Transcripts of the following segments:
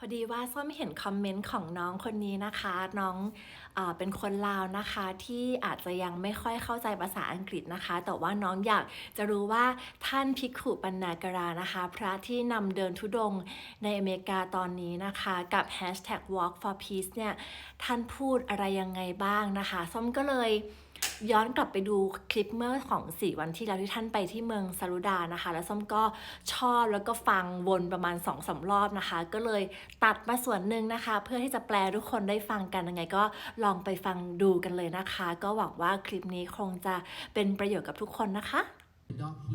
พอดีว่าส้มเห็นคอมเมนต์ของน้องคนนี้นะคะ น้องอเป็นคนลาวนะคะที่อาจจะยังไม่ค่อยเข้าใจภาษาอังกฤษนะคะ แต่ว่าน้องอยากจะรู้ว่าท่านพิกขุปันนากรานะคะ พระที่นำเดินทุดงในอเมริกาตอนนี้นะคะ กับ hashtag walk for peace เนี่ยท่านพูดอะไรยังไงบ้างนะคะ ส้มก็เลย ย้อนกลับไปดูคลิปเมื่อของสี่วันที่แล้วที่ท่านไปที่เมืองซารุดานะคะ แล้วส้มก็ชอบแล้วก็ฟังวนประมาณ2อสารอบนะคะ ก็เลยตัดมาส่วนหนึ่งนะคะ เพื่อที่จะแปลทุกคนได้ฟังกันยังไงก็ลองไปฟังดูกันเลยนะคะ ก็หวังว่าคลิปนี้คงจะเป็นประโยชน์กับทุกคนนะคะ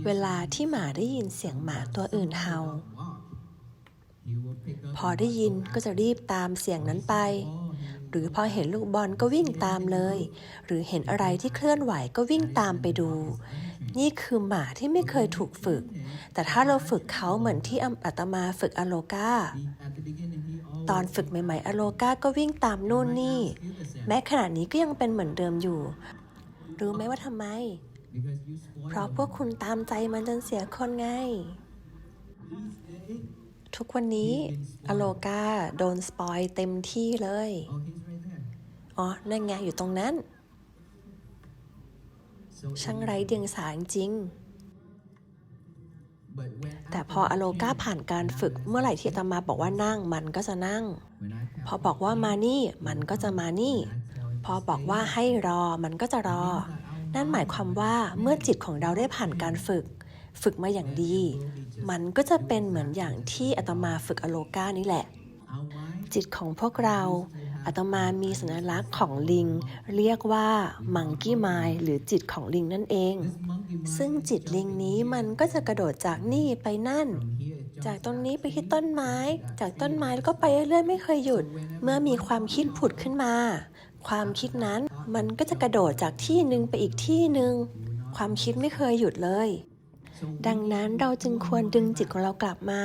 เวลาที่หมาได้ยินเสียงหมาตัวอื่นเห่า พอได้ยินก็จะรีบตามเสียงนั้นไป หรือพอเห็นลูกบอลก็วิ่งตามเลย หรือเห็นอะไรที่เคลื่อนไหวก็วิ่งตามไปดู นี่คือหมาที่ไม่เคยถูกฝึก แต่ถ้าเราฝึกเขาเหมือนที่อาตมาฝึกอโลกาตอนฝึกใหม่ๆ อโลกาก็วิ่งตามนู่นนี่ แม้ขณะนี้ก็ยังเป็นเหมือนเดิมอยู่ รู้ไหมว่าทำไม เพราะพวกคุณตามใจมันจนเสียคนไง ทุกวันนี้ อโลกาโดนสปอยเต็มที่เลย อ๋อ นั่นไงอยู่ตรงนั้น ช่างไร้เดียงสาจริง แต่พออโลกาผ่านการฝึกเมื่อไหร่ที่อาตมาบอกว่านั่งมันก็จะนั่ง พอบอกว่ามานี่ มันก็จะมานี่ พอบอกว่าให้รอมันก็จะรอ นั่นหมายความว่าเมื่อจิตของเราได้ผ่านการฝึก ฝึกมาอย่างดี มันก็จะเป็นเหมือนอย่างที่อาตมาฝึกอโลกานี่แหละจิตของพวกเรา อาตมามีสัญลักษณ์ของลิง เรียกว่ามังกี้ไมล์หรือจิตของลิงนั่นเอง ซึ่งจิตลิงนี้มันก็จะกระโดดจากนี่ไปนั่น จากตรงนี้ไปที่ต้นไม้ จากต้นไม้แล้วก็ไปเรื่อยๆไม่เคยหยุด เมื่อมีความคิดผุดขึ้นมา ความคิดนั้นมันก็จะกระโดดจากที่หนึ่งไปอีกที่หนึ่งความคิดไม่เคยหยุดเลย ดังนั้นเราจึงควรดึงจิตของเรากลับมา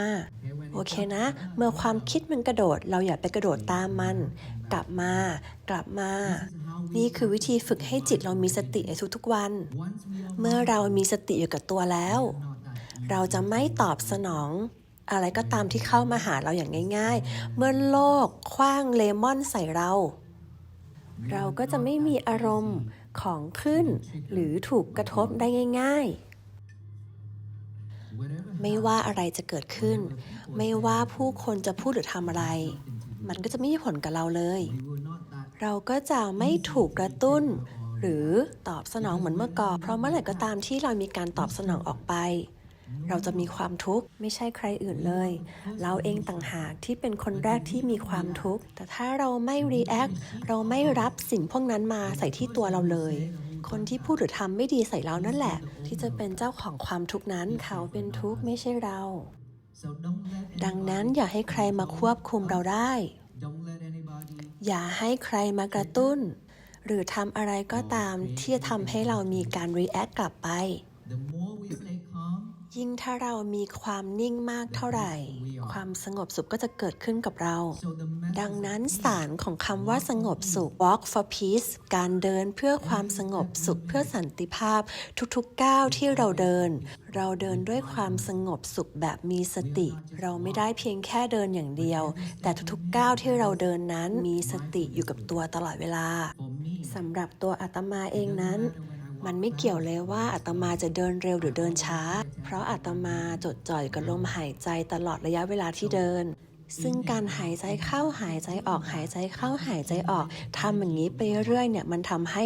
โอเคนะ เมื่อความคิดมันกระโดด เราอย่าไปกระโดดตามมัน กลับมา กลับมา นี่คือวิธีฝึกให้จิตเรามีสติในทุกๆวัน เมื่อเรามีสติอยู่กับตัวแล้ว เราจะไม่ตอบสนอง อะไรก็ตามที่เข้ามาหาเราอย่างง่าย ๆ เมื่อโลกคว้างเลมอนใส่เรา เราก็จะไม่มีอารมณ์ของขึ้น หรือถูกกระทบได้ง่าย ๆไม่ว่าอะไรจะเกิดขึ้น ไม่ว่าผู้คนจะพูดหรือทำอะไร มันก็จะไม่มีผลกับเราเลย เราก็จะไม่ถูกกระตุ้น หรือตอบสนองเหมือนเมื่อก่อน เพราะเมื่อไหร่ก็ตามที่เรามีการตอบสนองออกไป เราจะมีความทุกข์ไม่ใช่ใครอื่นเลย เราเองต่างหากที่เป็นคนแรกที่มีความทุกข์ แต่ถ้าเราไม่ react เราไม่รับสิ่งพวกนั้นมาใส่ที่ตัวเราเลยคนที่พูดหรือทำไม่ดีใส่เรานั่นแหละ ที่จะเป็นเจ้าของความทุกข์นั้นเขาเป็นทุกข์ไม่ใช่เรา ดังนั้นอย่าให้ใครมาควบคุมเราได้ อย่าให้ใครมากระตุ้น หรือทำอะไรก็ตามที่จะทำให้เรามีการ react กลับไป ยิ่งถ้าเรามีความนิ่งมากเท่าไหร่ ความสงบสุขก็จะเกิดขึ้นกับเรา ดังนั้นสารของคำว่าสงบสุข walk for peace การเดินเพื่อความสงบสุขเพื่อสันติภาพทุกๆก้าวที่เราเดิน เราเดินด้วยความสงบสุขแบบมีสติ เราไม่ได้เพียงแค่เดินอย่างเดียว แต่ทุกๆก้าวที่เราเดินนั้นมีสติอยู่กับตัวตลอดเวลาสำหรับตัวอาตมาเองนั้น มันไม่เกี่ยวเลยว่าอาตมาจะเดินเร็วหรือเดินช้า เพราะอาตมาจดจ่อยกับลมหายใจตลอดระยะเวลาที่เดิน ซึ่งการหายใจเข้าหายใจออกหายใจเข้าหายใจออกทำอย่างนี้ไปเรื่อยเนี่ยมันทำให้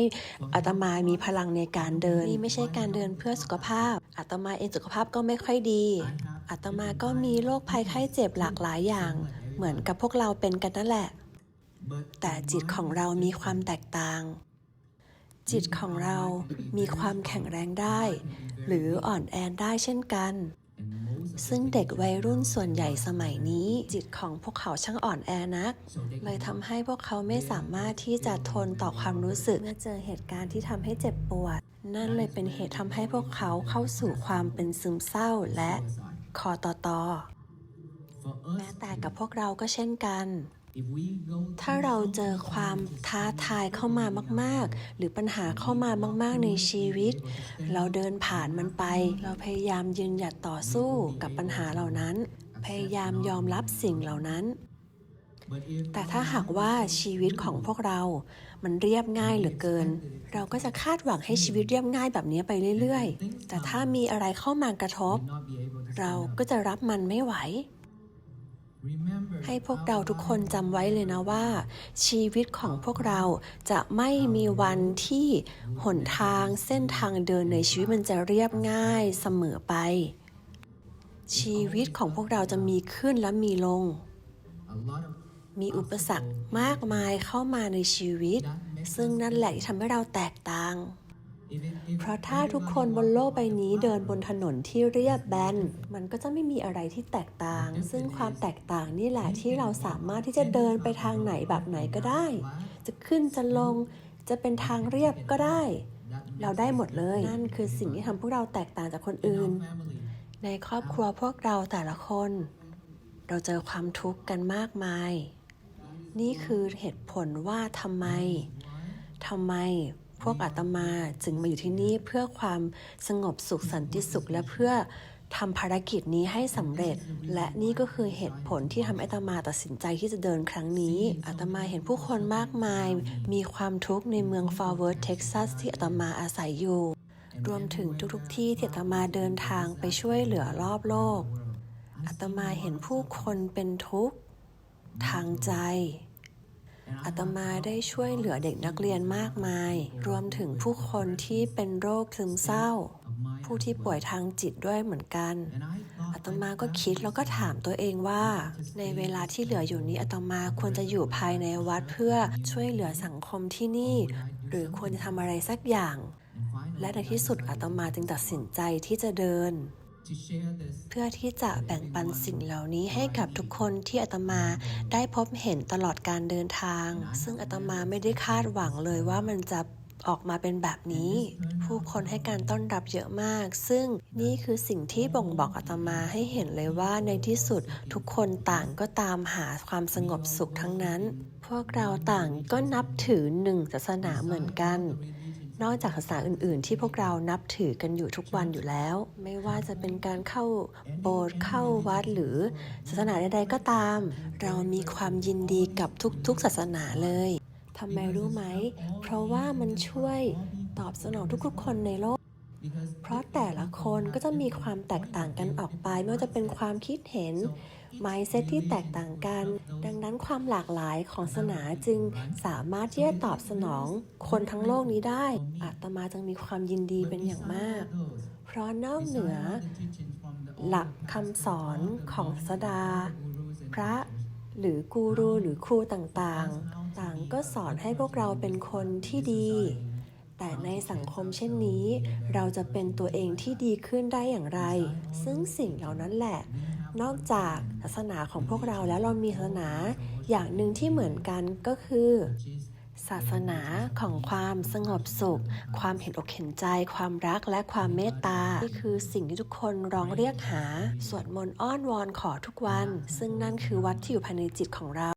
อาตมามีพลังในการเดินนี่ไม่ใช่การเดินเพื่อสุขภาพอาตมาเองสุขภาพก็ไม่ค่อยดีอาตมาก็มีโรคภัยไข้เจ็บหลากหลายอย่าง เหมือนกับพวกเราเป็นกันนั่นแหละ แต่จิตของเรามีความแตกต่าง จิตของเรามีความแข็งแรงได้ หรืออ่อนแอได้เช่นกัน ซึ่งเด็กวัยรุ่นส่วนใหญ่สมัยนี้ จิตของพวกเขาช่างอ่อนแอนัก เลยทำให้พวกเขาไม่สามารถที่จะทนต่อความรู้สึกเมื่อเจอเหตุการณ์ที่ทำให้เจ็บปวด นั่นเลยเป็นเหตุทำให้พวกเขาเข้าสู่ความเป็นซึมเศร้าและคอตอตอแม้แต่กับพวกเราก็เช่นกัน ถ้าเราเจอความท้าทายเข้ามามาก ๆ หรือปัญหาเข้ามามาก ๆ ในชีวิต เราเดินผ่านมันไป เราพยายามยืนหยัดต่อสู้กับปัญหาเหล่านั้น พยายามยอมรับสิ่งเหล่านั้น แต่ถ้าหากว่าชีวิตของพวกเรา มันเรียบง่ายเหลือเกิน เราก็จะคาดหวังให้ชีวิตเรียบง่ายแบบนี้ไปเรื่อย ๆ แต่ถ้ามีอะไรเข้ามากระทบ เราก็จะรับมันไม่ไหว ให้พวกเราทุกคนจำไว้เลยนะว่า ชีวิตของพวกเราจะไม่มีวันที่หนทางเส้นทางเดินในชีวิตมันจะเรียบง่ายเสมอไป ชีวิตของพวกเราจะมีขึ้นและมีลง มีอุปสรรคมากมายเข้ามาในชีวิต ซึ่งนั่นแหละที่ทำให้เราแตกต่าง เพราะถ้าทุกคนบนโลกใบนี้เดินบนถนนที่เรียบแบน มันก็จะไม่มีอะไรที่แตกต่าง ซึ่งความแตกต่างนี่แหละที่เราสามารถที่จะเดินไปทางไหนแบบไหนก็ได้ จะขึ้นจะลง จะเป็นทางเรียบก็ได้ เราได้หมดเลย นั่นคือสิ่งที่ทำพวกเราแตกต่างจากคนอื่น ในครอบครัวพวกเราแต่ละคน เราเจอความทุกข์กันมากมาย นี่คือเหตุผลว่าทำไมทำไม พวกอาตมาจึงมาอยู่ที่นี่เพื่อความสงบสุขสันติสุขและเพื่อทำภารกิจนี้ให้สำเร็จ และนี่ก็คือเหตุผลที่ทำให้อาตมาตัดสินใจที่จะเดินครั้งนี้อาตมาเห็นผู้คนมากมาย มีความทุกข์ในเมืองฟอร์เวิร์ดเท็กซัสที่อาตมาอาศัยอยู่ รวมถึงทุกๆที่ที่อาตมาเดินทางไปช่วยเหลือรอบโลกอาตมาเห็นผู้คนเป็นทุกข์ทางใจ อาตมาได้ช่วยเหลือเด็กนักเรียนมากมาย รวมถึงผู้คนที่เป็นโรคซึมเศร้า ผู้ที่ป่วยทางจิตด้วยเหมือนกัน อาตมาก็คิดแล้วก็ถามตัวเองว่า ในเวลาที่เหลืออยู่นี้อาตมาควรจะอยู่ภายในวัดเพื่อช่วยเหลือสังคมที่นี่ หรือควรจะทำอะไรสักอย่าง และในที่สุดอาตมาจึงตัดสินใจที่จะเดิน เพื่อที่จะแบ่งปันสิ่งเหล่านี้ให้กับทุกคนที่อาตมาได้พบเห็นตลอดการเดินทาง ซึ่งอาตมาไม่ได้คาดหวังเลยว่ามันจะออกมาเป็นแบบนี้ ผู้คนให้การต้อนรับเยอะมาก ซึ่งนี่คือสิ่งที่บ่งบอกอาตมาให้เห็นเลยว่าในที่สุดทุกคนต่างก็ตามหาความสงบสุขทั้งนั้น พวกเราต่างก็นับถือหนึ่งศาสนาเหมือนกัน นอกจากศาสนาอื่น ๆ ที่พวกเรานับถือกันอยู่ทุกวันอยู่แล้ว ไม่ว่าจะเป็นการเข้าโบสถ์เข้าวัดหรือศาสนาใด ๆ ก็ตาม เรามีความยินดีกับทุก ๆ ศาสนาเลยทำไมรู้ไหม เพราะว่ามันช่วยตอบสนองทุกๆ คนในโลก เพราะแต่ละคนก็จะมีความแตกต่างกันออกไป ไม่ว่าจะเป็นความคิดเห็น mindset ที่แตกต่างกัน ดังนั้นความหลากหลายของศาสนาจึงสามารถที่จะตอบสนองคนทั้งโลกนี้ได้ อาตมาจึงมีความยินดีเป็นอย่างมาก เพราะนอกเหนือ หลักคำสอนของสดา พระหรือกูรูหรือครูต่างๆ ต่างก็สอนให้พวกเราเป็นคนที่ดี แต่ในสังคมเช่นนี้ เราจะเป็นตัวเองที่ดีขึ้นได้อย่างไร ซึ่งสิ่งเหล่านั้นแหละ นอกจากศาสนาของพวกเราแล้วเรามีศาสนาอย่างหนึ่งที่เหมือนกันก็คือ ศาสนาของความสงบสุข ความเห็นอกเห็นใจ ความรักและความเมตตานี่คือสิ่งที่ทุกคนร้องเรียกหา สวดมนต์อ้อนวอนขอทุกวัน ซึ่งนั่นคือวัดที่อยู่ภายในจิตของเรา